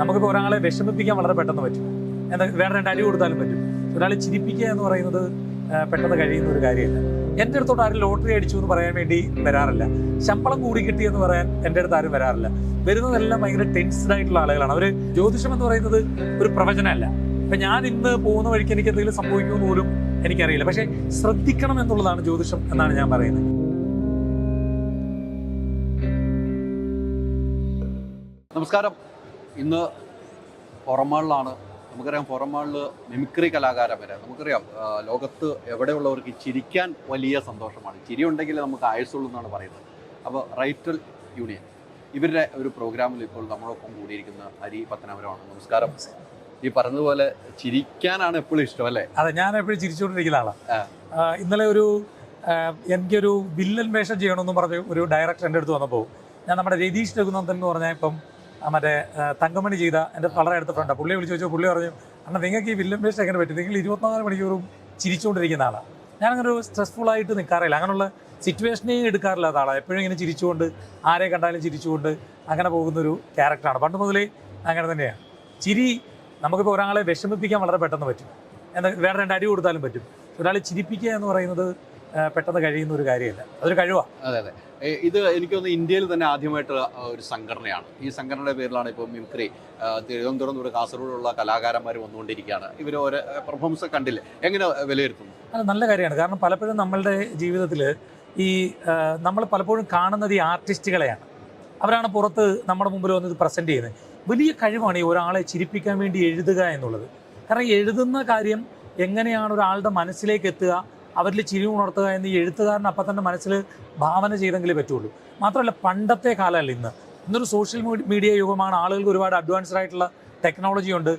നമുക്കിപ്പോൾ ഒരാളെ വിഷമിപ്പിക്കാൻ വളരെ പെട്ടെന്ന് പറ്റും. എന്താ വേറെ രണ്ട് അടി കൊടുത്താലും പറ്റും. ഒരാളെ ചിരിപ്പിക്കുക എന്ന് പറയുന്നത് പെട്ടെന്ന് കഴിയുന്ന ഒരു കാര്യമല്ല. എന്റെ അടുത്തോട്ട് ആരും ലോട്ടറി അടിച്ചു എന്ന് പറയാൻ വേണ്ടി വരാറില്ല. ശമ്പളം കൂടി കിട്ടി എന്ന് പറയാൻ എന്റെ അടുത്ത് ആരും വരാറില്ല. വരുന്നതെല്ലാം ഭയങ്കര ടെൻസ്ഡ് ആയിട്ടുള്ള ആളുകളാണ്. അവർ ജ്യോതിഷം എന്ന് പറയുന്നത് ഒരു പ്രവചനമല്ല. അപ്പൊ ഞാൻ ഇന്ന് പോകുന്ന വഴിക്ക് എനിക്ക് എന്തെങ്കിലും സംഭവിക്കുമെന്ന് പോലും എനിക്കറിയില്ല. പക്ഷേ ശ്രദ്ധിക്കണം എന്നുള്ളതാണ് ജ്യോതിഷം എന്നാണ് ഞാൻ പറയുന്നത്. നമസ്കാരം. ഇന്ന് പുറമാളിലാണ് നമുക്കറിയാം പുറമാളിൽ മിമിക്രി കലാകാരം വരെ. നമുക്കറിയാം ലോകത്ത് എവിടെയുള്ളവർക്ക് ചിരിക്കാൻ വലിയ സന്തോഷമാണ്. ചിരി ഉണ്ടെങ്കിൽ നമുക്ക് ആയുസുള്ളൂ എന്നാണ് പറയുന്നത്. അപ്പോൾ റൈറ്റൽ യൂണിയൻ ഇവരുടെ ഒരു പ്രോഗ്രാമിൽ ഇപ്പോൾ നമ്മളൊപ്പം കൂടിയിരിക്കുന്ന ഹരി പത്തനാപുരമാണ്. നമസ്കാരം. ഈ പറഞ്ഞതുപോലെ ചിരിക്കാനാണ് എപ്പോഴും ഇഷ്ടം അല്ലേ? അതെ ഞാൻ എപ്പോഴും ചിരിച്ചുകൊണ്ടിരിക്കുന്ന ആളാണ് ഇന്നലെ ഒരു എനിക്കൊരു വില്ലൻ വേഷം ചെയ്യണമെന്ന് പറഞ്ഞ് ഒരു ഡയറക്ടർ എന്റെ അടുത്ത് വന്നപ്പോൾ ഞാൻ നമ്മുടെ രതീഷ് രഘുനന്ദൻ എന്ന് പറഞ്ഞാൽ ഇപ്പം മറ്റേ തങ്കമണി ചെയ്ത എന്റെ വളരെ അടുത്ത ഫ്രണ്ടാണ് പുള്ളിയെ വിളിച്ച് ചോദിച്ചു പുള്ളി പറഞ്ഞു അണ്ണാ നിങ്ങൾക്ക് ഈ വില്ലൻ വേഷം എങ്ങനെ പറ്റും. നിങ്ങൾ ഇരുപത്തിനാല് മണിക്കൂറും ചിരിച്ചുകൊണ്ടിരിക്കുന്ന ആളാണ് ഞാനങ്ങനെ ഒരു സ്ട്രെസ്ഫുൾ ആയിട്ട് നിൽക്കാറില്ല അങ്ങനെയുള്ള സിറ്റുവേഷനെ എടുക്കാറില്ല ആളാണ് എപ്പോഴും ഇങ്ങനെ ചിരിച്ചുകൊണ്ട് ആരെ കണ്ടാലും ചിരിച്ചുകൊണ്ട് അങ്ങനെ പോകുന്ന ഒരു ക്യാരക്ടറാണ് പണ്ട് മുതലേ അങ്ങനെ തന്നെയാണ് ചിരി നമുക്കിപ്പോൾ ഒരാളെ വിഷമിപ്പിക്കാൻ വളരെ പെട്ടെന്ന് പറ്റും. എന്താ വേറെ രണ്ട് അടി കൊടുത്താലും പറ്റും. ഒരാളെ ചിരിപ്പിക്കുക എന്ന് പറയുന്നത് പെട്ടെന്ന് കഴിയുന്ന ഒരു കാര്യമല്ല. അതൊരു കഴിവാണ് അതെ അതെ. ഇത് എനിക്ക് തോന്നുന്നു ഇന്ത്യയിൽ തന്നെ ആദ്യമായിട്ട് ഒരു സംഘടനയാണ്. ഈ സംഘടനയുടെ പേരിലാണ് ഇപ്പോൾ മിമിക്രി ആ, തിരുവനന്തപുരം തൊട്ട് കാസർഗോഡുള്ള കലാകാരന്മാർ വന്നുകൊണ്ടിരിക്കുകയാണ്. ഇവർ ഓരോ പെർഫോമൻസ് കണ്ടില്ല? എങ്ങനെ വിലയിരുത്തുന്നു? അത് നല്ല കാര്യമാണ്. കാരണം പലപ്പോഴും നമ്മളുടെ ജീവിതത്തിൽ ഈ നമ്മൾ പലപ്പോഴും കാണുന്നത് ഈ ആർട്ടിസ്റ്റുകളെയാണ്. അവരാണ് പുറത്ത് നമ്മുടെ മുമ്പിൽ വന്ന് ഇത് പ്രസന്റ് ചെയ്യുന്നത്. വലിയ കഴിവാണ് ഈ ഒരാളെ ചിരിപ്പിക്കാൻ വേണ്ടി എഴുതുക എന്നുള്ളത്. കാരണം എഴുതുന്ന കാര്യം എങ്ങനെയാണ് ഒരാളുടെ മനസ്സിലേക്ക് എത്തുക അവരിൽ ചിരി ഉണർത്തുക എന്ന് എഴുത്തുകാരൻ അപ്പം തന്നെ മനസ്സിൽ ഭാവന ചെയ്തെങ്കിലേ പറ്റുള്ളൂ. മാത്രമല്ല പണ്ടത്തെ കാലമല്ല ഇന്ന്. ഇന്നൊരു സോഷ്യൽ മീഡിയ യുഗമാണ് ആളുകൾക്ക് ഒരുപാട് അഡ്വാൻസ്ഡ് ആയിട്ടുള്ള ടെക്നോളജി ഉണ്ട്.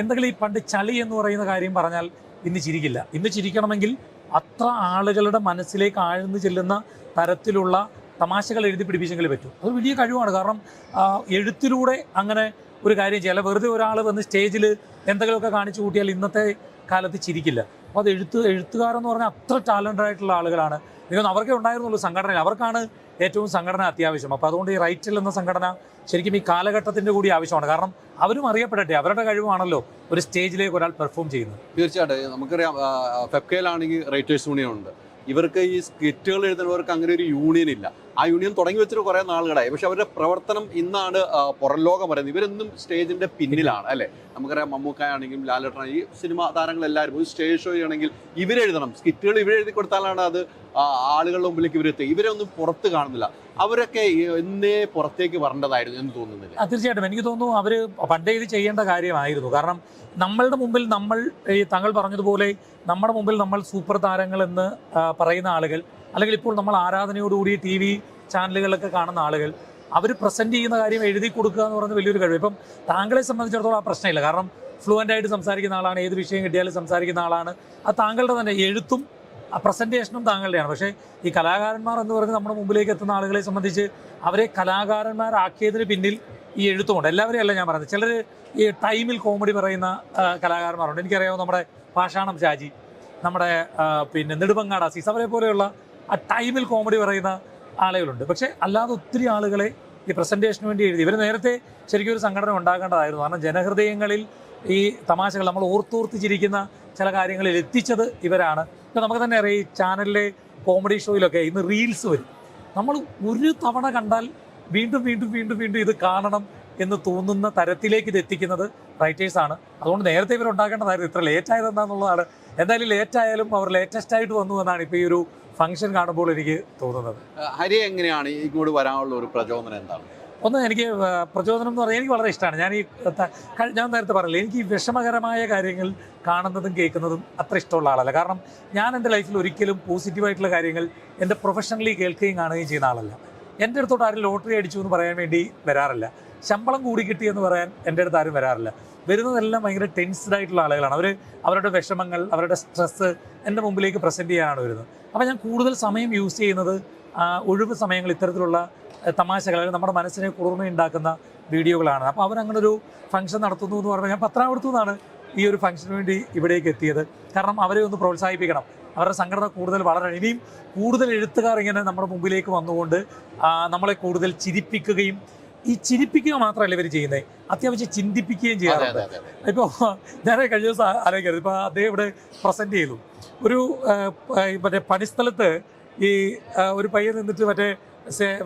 എന്തെങ്കിലും ഈ പണ്ട് ചളി എന്ന് പറയുന്ന കാര്യം പറഞ്ഞാൽ ഇന്ന് ചിരിക്കില്ല. ഇന്ന് ചിരിക്കണമെങ്കിൽ അത്ര ആളുകളുടെ മനസ്സിലേക്ക് ആഴ്ന്നു ചെല്ലുന്ന തരത്തിലുള്ള തമാശകൾ എഴുതി പിടിപ്പിച്ചെങ്കിലേ പറ്റൂ. അത് വലിയ കഴിവാണ്. കാരണം എഴുത്തിലൂടെ അങ്ങനെ ഒരു കാര്യം ചെയ്യാം. വെറുതെ ഒരാൾ വന്ന് സ്റ്റേജിൽ എന്തെങ്കിലുമൊക്കെ കാണിച്ചു കൂട്ടിയാൽ ഇന്നത്തെ കാലത്ത് ചിരിക്കില്ല. അപ്പോൾ അത് എഴുത്ത് എഴുത്തുകാരെന്ന് പറഞ്ഞാൽ അത്ര ടാലന്റഡ് ആയിട്ടുള്ള ആളുകളാണ്. ഇതൊന്നും അവർക്കേ ഉണ്ടായിരുന്നുള്ളൂ സംഘടന അവർക്കാണ് ഏറ്റവും സംഘടന അത്യാവശ്യം. അപ്പോൾ അതുകൊണ്ട് ഈ റൈറ്റിൽ എന്ന സംഘടന ശരിക്കും ഈ കാലഘട്ടത്തിന്റെ കൂടി ആവശ്യമാണ്. കാരണം അവരും അറിയപ്പെടട്ടെ. അവരുടെ കഴിവാണല്ലോ ഒരു സ്റ്റേജിലേക്ക് ഒരാൾ പെർഫോം ചെയ്യുന്നത്. തീർച്ചയായിട്ടും. നമുക്കറിയാം ഫെപ്കയിലാണെങ്കിൽ റൈറ്റേഴ്സ് യൂണിയൻ ഉണ്ട്. ഇവർക്ക് ഈ സ്കിറ്റുകൾ എഴുതുന്നവർക്ക് അങ്ങനെ ഒരു യൂണിയൻ ഇല്ല. ആ യൂണിയൻ തുടങ്ങി വെച്ചിട്ട് കുറേ നാളുകളായി. പക്ഷെ അവരുടെ പ്രവർത്തനം ഇന്നാണ് പുറം ലോകം പറയുന്നത്. ഇവരെന്നും സ്റ്റേജിന്റെ പിന്നിലാണ് അല്ലേ? നമുക്കറിയാം മമ്മൂക്കായാണെങ്കിലും ലാലേട്ടൻ ഈ സിനിമാ താരങ്ങളെല്ലാവരും ഒരു സ്റ്റേജ് ഷോ ചെയ്യണമെങ്കിൽ ഇവരെഴുതണം സ്കിറ്റുകൾ ഇവരെഴുതി കൊടുത്താലാണ് അത് ആളുകളുടെ മുമ്പിലേക്ക് ഇവരെത്തുക ഇവരെ ഒന്നും പുറത്ത് കാണുന്നില്ല. അവരൊക്കെ എന്നേ പുറത്തേക്ക് വരേണ്ടതായിരുന്നു എന്ന് തോന്നുന്നില്ല. തീർച്ചയായിട്ടും. എനിക്ക് തോന്നുന്നു അവർ പണ്ടേ ഇത് ചെയ്യേണ്ട കാര്യമായിരുന്നു. കാരണം നമ്മളുടെ മുമ്പിൽ നമ്മൾ ഈ താങ്കൾ പറഞ്ഞതുപോലെ നമ്മുടെ മുമ്പിൽ നമ്മൾ സൂപ്പർ താരങ്ങൾ എന്ന് പറയുന്ന ആളുകൾ അല്ലെങ്കിൽ ഇപ്പോൾ നമ്മൾ ആരാധനയോടുകൂടി ടി വി ചാനലുകളിലൊക്കെ കാണുന്ന ആളുകൾ അവർ പ്രസന്റ് ചെയ്യുന്ന കാര്യം എഴുതി കൊടുക്കുക എന്ന് പറയുന്നത് വലിയൊരു കഴിവ്. ഇപ്പം താങ്കളെ സംബന്ധിച്ചിടത്തോളം ആ പ്രശ്നമില്ല. കാരണം ഫ്ലുവന്റ് ആയിട്ട് സംസാരിക്കുന്ന ആളാണ് ഏത് വിഷയം കിട്ടിയാലും സംസാരിക്കുന്ന ആളാണ്. അത് താങ്കളുടെ തന്നെ എഴുത്തും ആ പ്രസന്റേഷനും താങ്കളുടെയാണ്. പക്ഷേ ഈ കലാകാരന്മാർ എന്ന് പറഞ്ഞ് നമ്മുടെ മുമ്പിലേക്ക് എത്തുന്ന ആളുകളെ സംബന്ധിച്ച് അവരെ കലാകാരന്മാരാക്കിയതിന് പിന്നിൽ ഈ എഴുത്തുമുണ്ട്. എല്ലാവരെയും അല്ല ഞാൻ പറയുന്നത്. ചിലർ ഈ ടൈമിൽ കോമഡി പറയുന്ന കലാകാരന്മാരുണ്ട്. എനിക്കറിയാവുന്ന നമ്മുടെ പാഷാണം ഷാജി നമ്മുടെ പിന്നെ നെടുമങ്ങാട് അസീസ് അവരെ പോലെയുള്ള ആ ടൈമിൽ കോമഡി പറയുന്ന ആളുകളുണ്ട്. പക്ഷേ അല്ലാതെ ഒത്തിരി ആളുകളെ ഈ പ്രസന്റേഷന് വേണ്ടി എഴുതി. ഇവർ നേരത്തെ ശരിക്കും ഒരു സംഘടന ഉണ്ടാകേണ്ടതായിരുന്നു കാരണം ജനഹൃദയങ്ങളിൽ ഈ തമാശകൾ നമ്മൾ ഓർത്തോർത്ത് ചിരിക്കുന്ന ചില കാര്യങ്ങളിൽ എത്തിച്ചത് ഇവരാണ്. ഇപ്പം നമുക്ക് തന്നെ അറിയാം ഈ ചാനലിലെ കോമഡി ഷോയിലൊക്കെ ഇന്ന് റീൽസ് വരും. നമ്മൾ ഒരു തവണ കണ്ടാൽ വീണ്ടും വീണ്ടും വീണ്ടും വീണ്ടും ഇത് കാണണം എന്ന് തോന്നുന്ന തരത്തിലേക്ക് ഇത് എത്തിക്കുന്നത് റൈറ്റേഴ്സാണ് അതുകൊണ്ട് നേരത്തെ ഇവർ ഉണ്ടാക്കേണ്ടതായിരുന്നു. ഇത്ര ലേറ്റ് ആയത് എന്താണെന്നുള്ളതാണ് എന്തായാലും ലേറ്റ് ആയാലും അവർ ലേറ്റസ്റ്റ് ആയിട്ട് വന്നു എന്നാണ് ഇപ്പോൾ ഈ ഒരു ഫംഗ്ഷൻ കാണുമ്പോൾ എനിക്ക് തോന്നുന്നത്. ഹരി എങ്ങനെയാണ് ഇങ്ങോട്ട് വരാനുള്ള ഒരു പ്രചോദനം എന്താണ്? ഒന്ന് എനിക്ക് പ്രചോദനം എന്ന് പറഞ്ഞാൽ എനിക്ക് വളരെ ഇഷ്ടമാണ്. ഞാൻ ഈ ഞാൻ നേരത്തെ പറഞ്ഞില്ല എനിക്ക് ഈ വിഷമകരമായ കാര്യങ്ങൾ കാണുന്നതും കേൾക്കുന്നതും അത്ര ഇഷ്ടമുള്ള ആളല്ല. കാരണം ഞാൻ എന്റെ ലൈഫിൽ ഒരിക്കലും പോസിറ്റീവായിട്ടുള്ള കാര്യങ്ങൾ എന്റെ പ്രൊഫഷണലി കേൾക്കുകയും കാണുകയും ചെയ്യുന്ന ആളല്ല. എന്റെ അടുത്തോട്ട് ആരും ലോട്ടറി അടിച്ചു എന്ന് പറയാൻ വേണ്ടി വരാറില്ല. ശമ്പളം കൂടി കിട്ടി എന്ന് പറയാൻ എന്റെ അടുത്ത് ആരും വരാറില്ല. വരുന്നതെല്ലാം ഭയങ്കര ടെൻസ്ഡ് ആയിട്ടുള്ള ആളുകളാണ്. അവർ അവരുടെ വിഷമങ്ങൾ അവരുടെ സ്ട്രെസ്സ് എന്റെ മുമ്പിലേക്ക് പ്രസന്റ് ചെയ്യാനാണ് വരുന്നത്. അപ്പോൾ ഞാൻ കൂടുതൽ സമയം യൂസ് ചെയ്യുന്നത് ഒഴിവ് സമയങ്ങൾ ഇത്തരത്തിലുള്ള തമാശകൾ നമ്മുടെ മനസ്സിനെ കുളിർമയുണ്ടാക്കുന്ന വീഡിയോകളാണ്. അപ്പോൾ അവരങ്ങനെ ഒരു ഫംഗ്ഷൻ നടത്തുന്നു എന്ന് പറഞ്ഞാൽ ഞാൻ പത്രാവടുത്തു നിന്നാണ് ഈ ഒരു ഫംഗ്ഷന് വേണ്ടി ഇവിടേക്ക് എത്തിയത്. കാരണം അവരെ ഒന്ന് പ്രോത്സാഹിപ്പിക്കണം. അവരുടെ സംഘടന കൂടുതൽ വളരണം. ഇനിയും കൂടുതൽ എഴുത്തുകാർ ഇങ്ങനെ നമ്മുടെ മുമ്പിലേക്ക് വന്നുകൊണ്ട് നമ്മളെ കൂടുതൽ ചിരിപ്പിക്കുകയും ഈ ചിരിപ്പിക്കുക മാത്രമല്ല ഇവർ ചെയ്യുന്നത് അത്യാവശ്യം ചിന്തിപ്പിക്കുകയും ചെയ്യാറുണ്ട്. ഇപ്പോൾ ഞാൻ കഴിഞ്ഞ ദിവസം ആലോചിക്കരുത് ഇപ്പോൾ അദ്ദേഹം ഇവിടെ പ്രസന്റ് ചെയ്തു. ഒരു മറ്റേ പണിസ്ഥലത്ത് ഈ ഒരു പയ്യൻ നിന്നിട്ട് മറ്റേ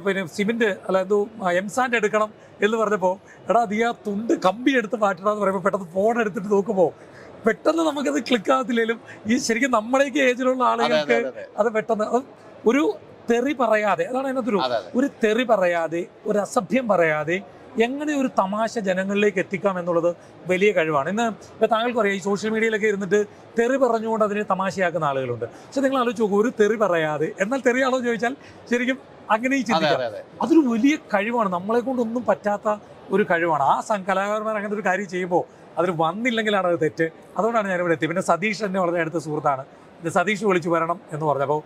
പിന്നെ സിമെന്റ് അല്ല എന്തോ എംസാൻഡ് എടുക്കണം എന്ന് പറഞ്ഞപ്പോൾ എടാ നീ ആ തുണ്ട് കമ്പി എടുത്ത് മാറ്റണമെന്ന് പറയുമ്പോൾ പെട്ടെന്ന് ഫോൺ എടുത്തിട്ട് നോക്കുമ്പോൾ പെട്ടെന്ന് നമുക്കത് ക്ലിക്ക് ആകത്തില്ലെങ്കിലും ഈ ശരിക്കും നമ്മുടെയൊക്കെ ഏജിലുള്ള ആളുകൾക്ക് അത് പെട്ടെന്ന് ഒരു തെറി പറയാതെ അതാണ് അതിനകത്തൊരു അതെ അതെ. ഒരു തെറി പറയാതെ ഒരു അസഭ്യം പറയാതെ എങ്ങനെ ഒരു തമാശ ജനങ്ങളിലേക്ക് എത്തിക്കാം എന്നുള്ളത് വലിയ കഴിവാണ്. ഇന്ന് ഇപ്പൊ താങ്കൾക്ക് അറിയാം ഈ സോഷ്യൽ മീഡിയയിലൊക്കെ ഇരുന്നിട്ട് തെറി പറഞ്ഞുകൊണ്ട് അതിനെ തമാശയാക്കുന്ന ആളുകളുണ്ട്. പക്ഷെ നിങ്ങൾ ആലോചിച്ച് നോക്കൂ ഒരു തെറി പറയാതെ എന്നാൽ തെറിയാണോ ചോദിച്ചാൽ ശരിക്കും അങ്ങനെ ഈ ചിന്തിക്കാം. അതെ അതെ അതൊരു വലിയ കഴിവാണ്. നമ്മളെ കൊണ്ടൊന്നും പറ്റാത്ത ഒരു കഴിവാണ്. ആ സം കലാകാരന്മാർ അങ്ങനത്തെ ഒരു കാര്യം ചെയ്യുമ്പോൾ അതിൽ വന്നില്ലെങ്കിലാണ് അത് തെറ്റ്. അതുകൊണ്ടാണ് ഞാനിവിടെ എത്തിയത്. പിന്നെ സതീഷ് എന്നെ വളരെ അടുത്ത സുഹൃത്താണ്. സതീഷ് വിളിച്ചു വരണം എന്ന് പറഞ്ഞപ്പോൾ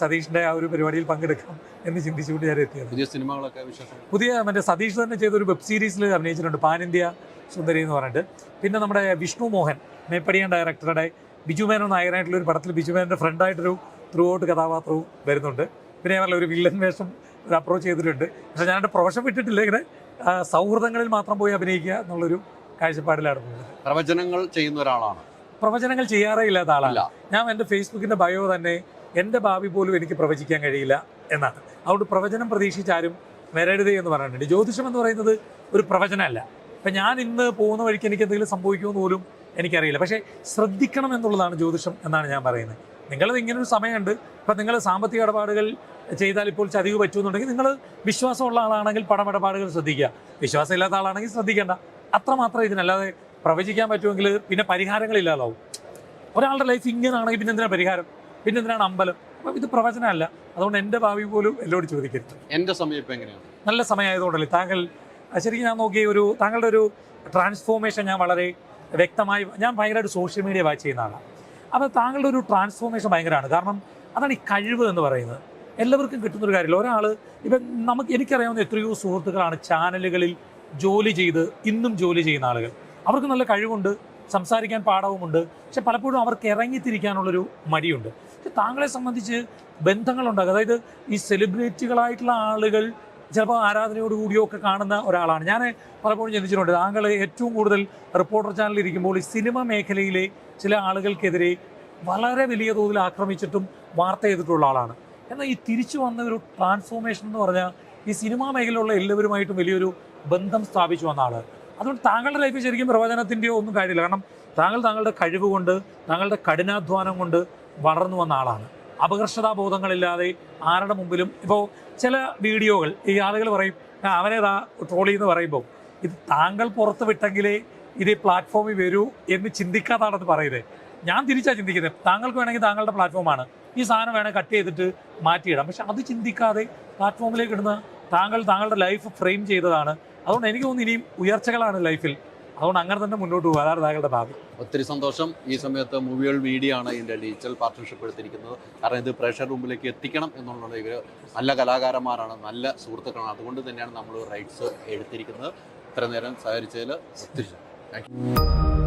സതീഷിന്റെ ആ ഒരു പരിപാടിയിൽ പങ്കെടുക്കാം എന്ന് ചിന്തിച്ചുകൊണ്ട് ഞാൻ എത്തിയത്. പുതിയ സിനിമകളൊക്കെ പുതിയ മറ്റേ സതീഷ് തന്നെ ചെയ്ത ഒരു വെബ് സീരീസിൽ അഭിനയിച്ചിട്ടുണ്ട് പാൻ ഇന്ത്യ സുന്ദരി എന്ന് പറഞ്ഞിട്ട്. പിന്നെ നമ്മുടെ വിഷ്ണു മോഹൻ മേപ്പടിയൻ ഡയറക്ടറുടെ ബിജു മേനോൻ നായകനായിട്ടുള്ള ഒരു പടത്തിൽ ബിജു മേനോന്റെ ഫ്രണ്ടായിട്ടൊരു ത്രൂ ഔട്ട് കഥാപാത്രവും വരുന്നുണ്ട്. പിന്നെ ഞാൻ ഒരു വില്ലൻ വേഷം ഒരു അപ്രോച്ച് ചെയ്തിട്ടുണ്ട്. പക്ഷെ ഞാൻ എന്റെ പ്രൊഫഷൻ വിട്ടിട്ടില്ല ഇങ്ങനെ സൗഹൃദങ്ങളിൽ മാത്രം പോയി അഭിനയിക്കുക എന്നുള്ളൊരു കാഴ്ചപ്പാടിലാണ് പോകുന്നത് പ്രവചനങ്ങൾ ചെയ്യുന്ന ഒരാളാണ്. പ്രവചനങ്ങൾ ചെയ്യാറേ ഇല്ലാത്ത ആളല്ല. ഞാൻ എന്റെ ഫേസ്ബുക്കിന്റെ ബയോ തന്നെ എന്റെ ഭാവി പോലും എനിക്ക് പ്രവചിക്കാൻ കഴിയില്ല എന്നാണ്. അതുകൊണ്ട് പ്രവചനം പ്രതീക്ഷിച്ചാരും വരരുത് എന്ന് പറഞ്ഞിട്ടുണ്ട്. ജ്യോതിഷം എന്ന് പറയുന്നത് ഒരു പ്രവചനമല്ല. ഇപ്പം ഞാൻ ഇന്ന് പോകുന്ന വഴിക്ക് എനിക്ക് എന്തെങ്കിലും സംഭവിക്കുമെന്ന് പോലും എനിക്കറിയില്ല. പക്ഷേ ശ്രദ്ധിക്കണം എന്നുള്ളതാണ് ജ്യോതിഷം എന്നാണ് ഞാൻ പറയുന്നത്. നിങ്ങളത് ഇങ്ങനൊരു സമയമുണ്ട്. ഇപ്പം നിങ്ങൾ സാമ്പത്തിക ഇടപാടുകൾ ചെയ്താൽ ഇപ്പോൾ ചതിവ് പറ്റുമെന്നുണ്ടെങ്കിൽ നിങ്ങൾ വിശ്വാസമുള്ള ആളാണെങ്കിൽ പണമിടപാടുകൾ ശ്രദ്ധിക്കുക. വിശ്വാസം ഇല്ലാത്ത ആളാണെങ്കിൽ ശ്രദ്ധിക്കേണ്ട. അത്രമാത്രം ഇതിനല്ലാതെ പ്രവചിക്കാൻ പറ്റുമെങ്കിൽ പിന്നെ പരിഹാരങ്ങളില്ലാതാവും. ഒരാളുടെ ലൈഫ് ഇങ്ങനെയാണെങ്കിൽ പിന്നെ എന്തിനാ പരിഹാരം? പിന്നെ എന്തിനാണ് അമ്പലം? അപ്പം ഇത് പ്രവചനമല്ല. അതുകൊണ്ട് എന്റെ ഭാവി പോലും എന്നോട് ചോദിക്കരുത്. എന്റെ സമയം ഇപ്പൊ എങ്ങനെയാണ്? നല്ല സമയമായതുകൊണ്ടല്ലേ? താങ്കൾ ശരിക്കും ഞാൻ നോക്കിയ ഒരു താങ്കളുടെ ഒരു ട്രാൻസ്ഫോർമേഷൻ ഞാൻ വളരെ വ്യക്തമായി ഞാൻ ഭയങ്കരമായിട്ട് സോഷ്യൽ മീഡിയ വാച്ച് ചെയ്യുന്ന ആളാണ് അപ്പോൾ താങ്കളുടെ ഒരു ട്രാൻസ്ഫോർമേഷൻ ഭയങ്കരമാണ്. കാരണം അതാണ് ഈ കഴിവ് എന്ന് പറയുന്നത്. എല്ലാവർക്കും കിട്ടുന്നൊരു കാര്യമില്ല. ഒരാൾ ഇപ്പം നമുക്ക് എനിക്കറിയാവുന്ന എത്രയോ സുഹൃത്തുക്കളാണ് ചാനലുകളിൽ ജോലി ചെയ്ത് ഇന്നും ജോലി ചെയ്യുന്ന ആളുകൾ. അവർക്ക് നല്ല കഴിവുണ്ട്. സംസാരിക്കാൻ പാടവുമുണ്ട് പക്ഷെ പലപ്പോഴും അവർക്ക് ഇറങ്ങിത്തിരിക്കാനുള്ളൊരു മടിയുണ്ട്. പക്ഷെ താങ്കളെ സംബന്ധിച്ച് ബന്ധങ്ങളുണ്ടാകും അതായത് ഈ സെലിബ്രിറ്റികളായിട്ടുള്ള ആളുകൾ ചിലപ്പോൾ ആരാധനയോടുകൂടിയോ ഒക്കെ കാണുന്ന ഒരാളാണ്. ഞാൻ പലപ്പോഴും ചിന്തിച്ചിട്ടുണ്ട്. താങ്കൾ ഏറ്റവും കൂടുതൽ റിപ്പോർട്ടർ ചാനലിൽ ഇരിക്കുമ്പോൾ ഈ സിനിമ മേഖലയിലെ ചില ആളുകൾക്കെതിരെ വളരെ വലിയ തോതിൽ ആക്രമിച്ചിട്ടും വാർത്ത ചെയ്തിട്ടുള്ള ആളാണ്. എന്നാൽ ഈ തിരിച്ചു വന്ന ഒരു ട്രാൻസ്ഫോർമേഷൻ എന്ന് പറഞ്ഞാൽ ഈ സിനിമാ മേഖലയിലുള്ള എല്ലാവരുമായിട്ടും വലിയൊരു ബന്ധം സ്ഥാപിച്ചു വന്ന ആൾ. അതുകൊണ്ട് താങ്കളുടെ ലൈഫിൽ ശരിക്കും പ്രവചനത്തിന്റെയോ ഒന്നും കാര്യമില്ല. കാരണം താങ്കൾ താങ്കളുടെ കഴിവ് കൊണ്ട് താങ്കളുടെ കഠിനാധ്വാനം കൊണ്ട് വളർന്നു വന്ന ആളാണ്. അപകർഷതാബോധങ്ങളില്ലാതെ ആരുടെ മുമ്പിലും ഇപ്പോൾ ചില വീഡിയോകൾ ഈ ആളുകൾ പറയും "ആ, അവനേതാ ട്രോളി എന്ന് പറയുമ്പോൾ ഇത് താങ്കൾ പുറത്ത് വിട്ടെങ്കിലേ ഇത് ഈ പ്ലാറ്റ്ഫോമിൽ വരൂ എന്ന് ചിന്തിക്കാത്താണെന്ന് പറയുന്നത് ഞാൻ തിരിച്ചാണ് ചിന്തിക്കുന്നത് താങ്കൾക്ക് വേണമെങ്കിൽ താങ്കളുടെ പ്ലാറ്റ്ഫോമാണ് ഈ സാധനം വേണമെങ്കിൽ കട്ട് ചെയ്തിട്ട് മാറ്റിയിടാം. പക്ഷെ അത് ചിന്തിക്കാതെ പ്ലാറ്റ്ഫോമിലേക്ക് ഇടുന്ന താങ്കൾ താങ്കളുടെ ലൈഫ് ഫ്രെയിം ചെയ്തതാണ്. അതുകൊണ്ട് എനിക്ക് തോന്നുന്നു ഇനിയും ഉയർച്ചകളാണ് ലൈഫിൽ അതുകൊണ്ട് അങ്ങനെ തന്നെ മുന്നോട്ട് പോകുക അതാണ് താങ്കളുടെ ഭാവി. ഒത്തിരി സന്തോഷം. ഈ സമയത്ത് മൂവികൾ മീഡിയ ആണ് ഇതിന്റെ ഡിജിറ്റൽ പാർട്ട്ണർഷിപ്പ് എടുത്തിരിക്കുന്നത്. കാരണം ഇത് പ്രേക്ഷകർ മുമ്പിലേക്ക് എത്തിക്കണം എന്നുള്ളത് ഇവർ നല്ല കലാകാരന്മാരാണ് നല്ല സുഹൃത്തുക്കളാണ്. അതുകൊണ്ട് തന്നെയാണ് നമ്മൾ റൈറ്റ്സ് എടുത്തിരിക്കുന്നത്. ഇത്ര നേരം സഹകരിച്ചതിൽ ഒത്തിരി താങ്ക് യു